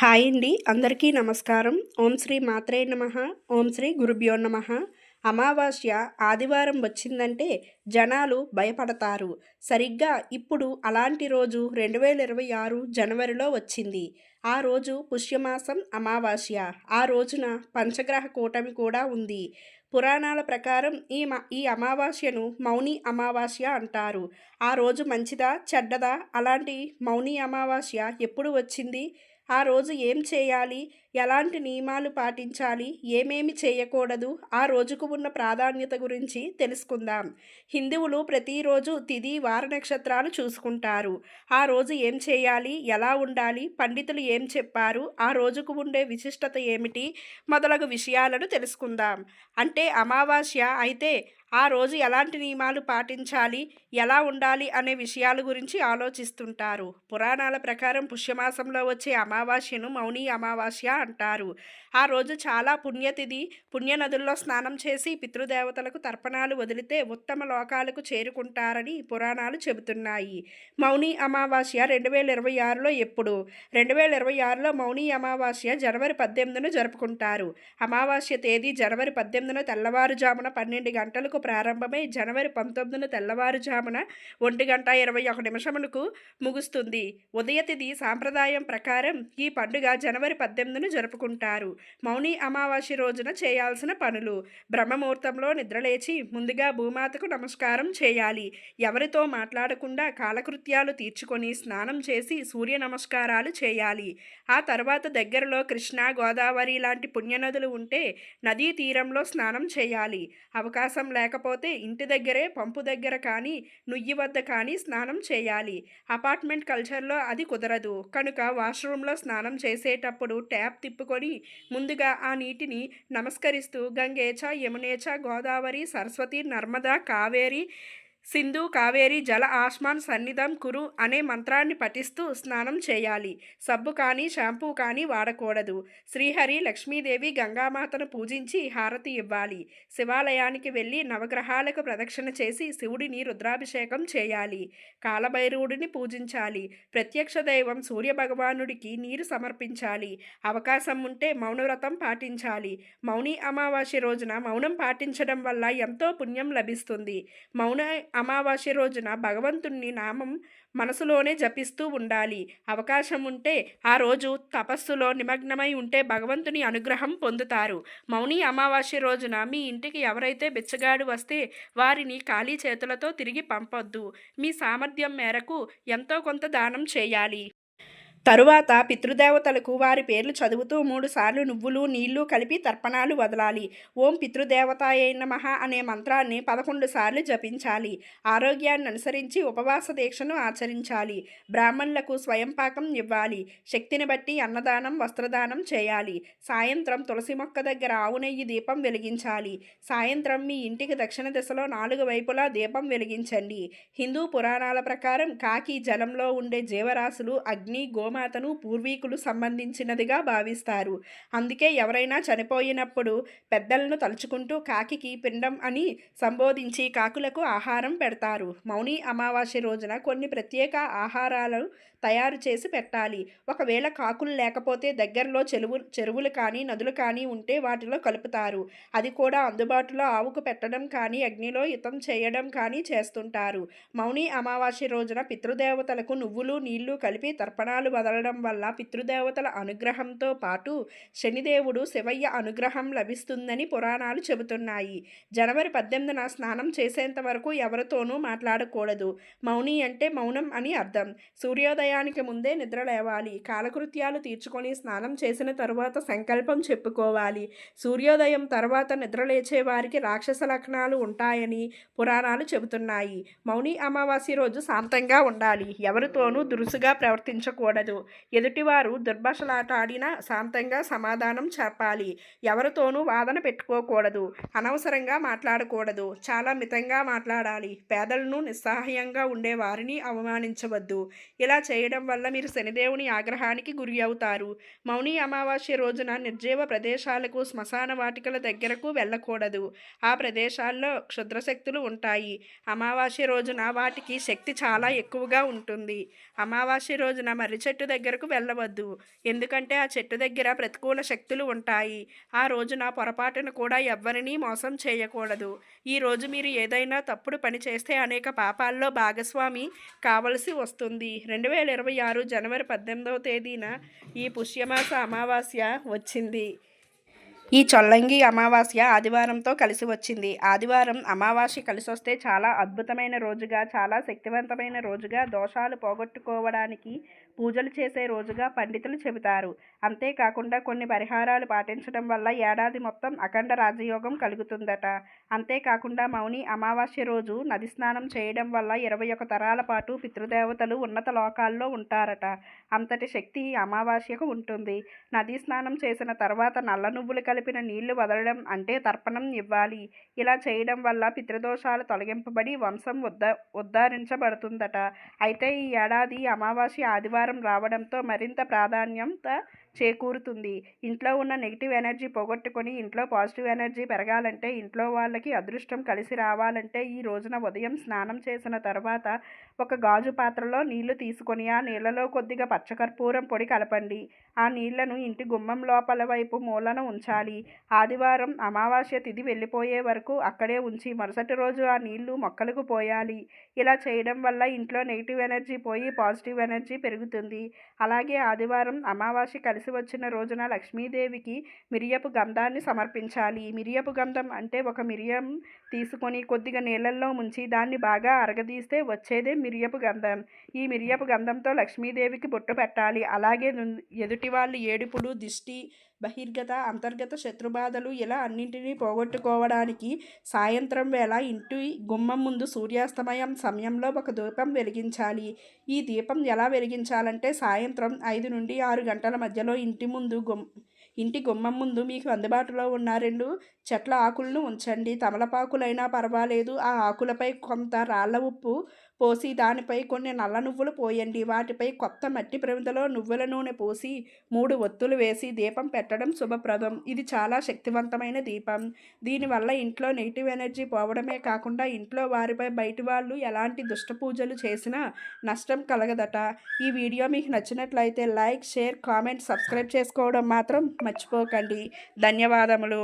Hi అండి. అందరికీ నమస్కారం. ఓం శ్రీ మాత్రే నమ. ఓం శ్రీ గురుభ్యో నమ. అమావాస్య ఆదివారం వచ్చిందంటే జనాలు భయపడతారు. సరిగ్గా ఇప్పుడు అలాంటి రోజు రెండు వేల ఇరవై ఆరు జనవరిలో వచ్చింది. ఆ రోజు పుష్యమాసం అమావాస్య. ఆ రోజున పంచగ్రహ కూటమి కూడా ఉంది. పురాణాల ప్రకారం ఈ ఈ అమావాస్యను మౌని అమావాస్య అంటారు. ఆ రోజు మంచిదా చెడ్డదా? అలాంటి మౌని అమావాస్య ఎప్పుడు వచ్చింది? ఆ రోజు ఏం చేయాలి? ఎలాంటి నియమాలు పాటించాలి? ఏమేమి చేయకూడదు? ఆ రోజుకు ఉన్న ప్రాధాన్యత గురించి తెలుసుకుందాం. హిందువులు ప్రతిరోజు తిది వార నక్షత్రాలు చూసుకుంటారు. ఆ రోజు ఏం చేయాలి? ఎలా ఉండాలి? పండితులు ఏం చెప్పారు? ఆ రోజుకు ఉండే విశిష్టత ఏమిటి? మొదలగు విషయాలను తెలుసుకుందాం. అంటే అమావాస్య అయితే ఆ రోజు ఎలాంటి నియమాలు పాటించాలి? ఎలా ఉండాలి? అనే విషయాల గురించి ఆలోచిస్తుంటారు. పురాణాల ప్రకారం పుష్యమాసంలో వచ్చే అమావాస్యను మౌని అమావాస్య అంటారు. ఆ రోజు చాలా పుణ్యతిథి పుణ్యనదుల్లో స్నానం చేసి పితృదేవతలకు తర్పణాలు వదిలితే ఉత్తమ లోకాలకు చేరుకుంటారని పురాణాలు చెబుతున్నాయి. మౌని అమావాస్య రెండు వేల ఇరవై ఆరులో ఎప్పుడు? రెండు వేల ఇరవై ఆరులో మౌని అమావాస్య జనవరి పద్దెనిమిదిన జరుపుకుంటారు. అమావాస్య తేదీ జనవరి పద్దెనిమిదిన తెల్లవారుజామున పన్నెండు గంటలకు ప్రారంభమై జనవరి పంతొమ్మిదిన తెల్లవారుజామున ఒంటి గంట ఇరవై ఒక నిమిషములకు ముగుస్తుంది. ఉదయతిథి సాంప్రదాయం ప్రకారం ఈ పండుగ జనవరి పద్దెనిమిదిన జరుపుకుంటారు. మౌని అమావాస్య రోజున చేయాల్సిన పనులు. బ్రహ్మముహూర్తంలో నిద్రలేచి ముందుగా భూమాతకు నమస్కారం చేయాలి. ఎవరితో మాట్లాడకుండా కాలకృత్యాలు తీర్చుకొని స్నానం చేసి సూర్య నమస్కారాలు చేయాలి. ఆ తర్వాత దగ్గరలో కృష్ణా గోదావరి లాంటి పుణ్యనదులు ఉంటే నదీ తీరంలో స్నానం చేయాలి. అవకాశం లేక లేకపోతే ఇంటి దగ్గరే పంపు దగ్గర కానీ నుయ్యి వద్ద కానీ స్నానం చేయాలి. అపార్ట్మెంట్ కల్చర్లో అది కుదరదు. కనుక వాష్రూమ్లో స్నానం చేసేటప్పుడు ట్యాప్ తిప్పుకొని ముందుగా ఆ నీటిని నమస్కరిస్తూ గంగేచ యమునేచ గోదావరి సరస్వతి నర్మదా కావేరి సింధు కావేరి జల ఆస్మాన్ సన్నిధం కురు అనే మంత్రాన్ని పఠిస్తూ స్నానం చేయాలి. సబ్బు కానీ షాంపూ కానీ వాడకూడదు. శ్రీహరి లక్ష్మీదేవి గంగామాతను పూజించి హారతి ఇవ్వాలి. శివాలయానికి వెళ్ళి నవగ్రహాలకు ప్రదక్షిణ చేసి శివుడిని రుద్రాభిషేకం చేయాలి. కాలభైరవుడిని పూజించాలి. ప్రత్యక్ష దైవం సూర్యభగవానుడికి నీరు సమర్పించాలి. అవకాశం ఉంటే మౌనవ్రతం పాటించాలి. మౌని అమావాస్య రోజున మౌనం పాటించడం వల్ల ఎంతో పుణ్యం లభిస్తుంది. మౌన అమావాస్య రోజున భగవంతుణ్ణి నామం మనసులోనే జపిస్తూ ఉండాలి. అవకాశం ఉంటే ఆ రోజు తపస్సులో నిమగ్నమై ఉంటే భగవంతుని అనుగ్రహం పొందుతారు. మౌని అమావాస్య రోజున మీ ఇంటికి ఎవరైతే బిచ్చగాడు వస్తే వారిని ఖాళీ చేతులతో తిరిగి పంపొద్దు. మీ సామర్థ్యం మేరకు ఎంతో కొంత దానం చేయాలి. తరువాత పితృదేవతలకు వారి పేర్లు చదువుతూ మూడుసార్లు నువ్వులు నీళ్ళు కలిపి తర్పణాలు వదలాలి. ఓం పితృదేవతాయ నమః అనే మంత్రాన్ని పదకొండు సార్లు జపించాలి. ఆరోగ్యాన్ని అనుసరించి ఉపవాస దీక్షను ఆచరించాలి. బ్రాహ్మణులకు స్వయం పాకం ఇవ్వాలి. శక్తిని బట్టి అన్నదానం వస్త్రదానం చేయాలి. సాయంత్రం తులసి మొక్క దగ్గర ఆవు నెయ్యి దీపం వెలిగించాలి. సాయంత్రం మీ ఇంటికి దక్షిణ దిశలో నాలుగు వైపులా దీపం వెలిగించండి. హిందూ పురాణాల ప్రకారం కాకి జలంలో ఉండే జీవరాశులు అగ్ని గో గోమాతను పూర్వీకులు సంబంధించినదిగా భావిస్తారు. అందుకే ఎవరైనా చనిపోయినప్పుడు పెద్దలను తలుచుకుంటూ కాకికి పిండం అని సంబోధించి కాకులకు ఆహారం పెడతారు. మౌని అమావాస్య రోజున కొన్ని ప్రత్యేక ఆహారాలు తయారు చేసి పెట్టాలి. ఒకవేళ కాకులు లేకపోతే దగ్గరలో చెరువు చెరువులు కానీ నదులు కానీ ఉంటే వాటిలో కలుపుతారు. అది కూడా అందుబాటులో ఆవుకు పెట్టడం కానీ అగ్నిలో యుతం చేయడం కానీ చేస్తుంటారు. మౌని అమావాస్య రోజున పితృదేవతలకు నువ్వులు నీళ్ళు కలిపి తర్పణాలు వదలడం వల్ల పితృదేవతల అనుగ్రహంతో పాటు శనిదేవుడు శివయ్య అనుగ్రహం లభిస్తుందని పురాణాలు చెబుతున్నాయి. జనవరి పద్దెనిమిదిన స్నానం చేసేంత వరకు ఎవరితోనూ మాట్లాడకూడదు. మౌని అంటే మౌనం అని అర్థం. సూర్యోదయానికి ముందే నిద్ర లేవాలి. కాలకృత్యాలు తీర్చుకొని స్నానం చేసిన తరువాత సంకల్పం చెప్పుకోవాలి. సూర్యోదయం తర్వాత నిద్ర లేచే వారికి రాక్షస లక్షణాలు ఉంటాయని పురాణాలు చెబుతున్నాయి. మౌని అమావాస్య రోజు శాంతంగా ఉండాలి. ఎవరితోనూ దురుసుగా ప్రవర్తించకూడదు. ఎదుటివారు దుర్భాషలాట ఆడినా శాంతంగా సమాధానం చెప్పాలి. ఎవరితోనూ వాదన పెట్టుకోకూడదు. అనవసరంగా మాట్లాడకూడదు. చాలా మితంగా మాట్లాడాలి. పేదలను నిస్సహాయంగా ఉండే వారిని అవమానించవద్దు. ఇలా చేయడం వల్ల మీరు శనిదేవుని ఆగ్రహానికి గురి అవుతారు. మౌని అమావాస్య రోజున నిర్జీవ ప్రదేశాలకు శ్మశాన వాటికల దగ్గరకు వెళ్ళకూడదు. ఆ ప్రదేశాల్లో క్షుద్రశక్తులు ఉంటాయి. అమావాస్య రోజున వాటికి శక్తి చాలా ఎక్కువగా ఉంటుంది. అమావాస్య రోజున మర్రి చెట్టు చెట్టు దగ్గరకు వెళ్ళవద్దు. ఎందుకంటే ఆ చెట్టు దగ్గర ప్రతికూల శక్తులు ఉంటాయి. ఆ రోజున పొరపాటున కూడా ఎవ్వరినీ మోసం చేయకూడదు. ఈ రోజు మీరు ఏదైనా తప్పుడు పని చేస్తే అనేక పాపాల్లో భాగస్వామి కావలసి వస్తుంది. రెండు వేల ఇరవై ఆరు జనవరి పద్దెనిమిదవ తేదీన ఈ పుష్యమాస అమావాస్య వచ్చింది. ఈ చొల్లంగి అమావాస్య ఆదివారంతో కలిసి వచ్చింది. ఆదివారం అమావాస్య కలిసి వస్తే చాలా అద్భుతమైన రోజుగా చాలా శక్తివంతమైన రోజుగా దోషాలు పోగొట్టుకోవడానికి పూజలు చేసే రోజుగా పండితులు చెబుతారు. అంతేకాకుండా కొన్ని పరిహారాలు పాటించడం వల్ల ఏడాది మొత్తం అఖండ రాజయోగం కలుగుతుందట. అంతేకాకుండా మౌని అమావాస్య రోజు నది స్నానం చేయడం వల్ల ఇరవై ఒక తరాల పాటు పితృదేవతలు ఉన్నత లోకాల్లో ఉంటారట. అంతటి శక్తి అమావాస్యకు ఉంటుంది. నదీ స్నానం చేసిన తర్వాత నల్ల నువ్వులు కలిపిన నీళ్ళు వదలడం అంటే తర్పణం ఇవ్వాలి. ఇలా చేయడం వల్ల పితృదోషాలు తొలగింపబడి వంశం ఉద్ధ ఉద్ధరించబడుతుందట. అయితే ఈ ఏడాది అమావాస్య ఆదివారం రావడంతో మరింత ప్రాధాన్యత చేకూరుతుంది. ఇంట్లో ఉన్న నెగిటివ్ ఎనర్జీ పోగొట్టుకొని ఇంట్లో పాజిటివ్ ఎనర్జీ పెరగాలంటే ఇంట్లో వాళ్ళకి అదృష్టం కలిసి రావాలంటే ఈ రోజున ఉదయం స్నానం చేసిన తర్వాత ఒక గాజు పాత్రలో నీళ్ళు తీసుకొని ఆ నీళ్ళలో కొద్దిగా పచ్చకర్పూరం పొడి కలపండి. ఆ నీళ్ళను ఇంటి గుమ్మం లోపల వైపు మూలన ఉంచాలి. ఆదివారం అమావాస్య తిథి వెళ్ళిపోయే వరకు అక్కడే ఉంచి మరుసటి రోజు ఆ నీళ్ళు మొక్కలకు పోయాలి. ఇలా చేయడం వల్ల ఇంట్లో నెగిటివ్ ఎనర్జీ పోయి పాజిటివ్ ఎనర్జీ పెరుగుతుంది. అలాగే ఆదివారం అమావాస్య కలిసి కలిసి వచ్చిన రోజున లక్ష్మీదేవికి మిరియపు గంధాన్ని సమర్పించాలి. మిరియపు గంధం అంటే ఒక మిరియం తీసుకొని కొద్దిగా నీళ్ళల్లో ముంచి దాన్ని బాగా అరగదీస్తే వచ్చేదే మిరియపు గంధం. ఈ మిరియపు గంధంతో లక్ష్మీదేవికి బొట్టు పెట్టాలి. అలాగే ఎదుటి వాళ్ళు ఏడుపులు దిష్టి బహిర్గత అంతర్గత శత్రుబాధలు ఇలా అన్నింటినీ పోగొట్టుకోవడానికి సాయంత్రం వేళ ఇంటి గుమ్మం ముందు సూర్యాస్తమయం సమయంలో ఒక దీపం వెలిగించాలి. ఈ దీపం ఎలా వెలిగించాలంటే సాయంత్రం ఐదు నుండి ఆరు గంటల మధ్యలో ఇంటి ముందు గుమ్ ఇంటి గుమ్మం ముందు మీకు అందుబాటులో ఉన్న రెండు చెట్ల ఆకులను ఉంచండి. తమలపాకులైనా పర్వాలేదు. ఆ ఆకులపై కొంత రాళ్ళ ఉప్పు పోసి దానిపై కొన్ని నల్ల నువ్వులు పోయండి. వాటిపై కొత్త మట్టి ప్రమిదలో నువ్వుల నూనె పోసి మూడు ఒత్తులు వేసి దీపం పెట్టడం శుభప్రదం. ఇది చాలా శక్తివంతమైన దీపం. దీనివల్ల ఇంట్లో నెగిటివ్ ఎనర్జీ పోవడమే కాకుండా ఇంట్లో వారిపై బయటి వాళ్ళు ఎలాంటి దుష్ట పూజలు చేసినా నష్టం కలగదట. ఈ వీడియో మీకు నచ్చినట్లయితే లైక్ షేర్ కామెంట్ సబ్స్క్రైబ్ చేసుకోవడం మాత్రం మర్చిపోకండి. ధన్యవాదములు.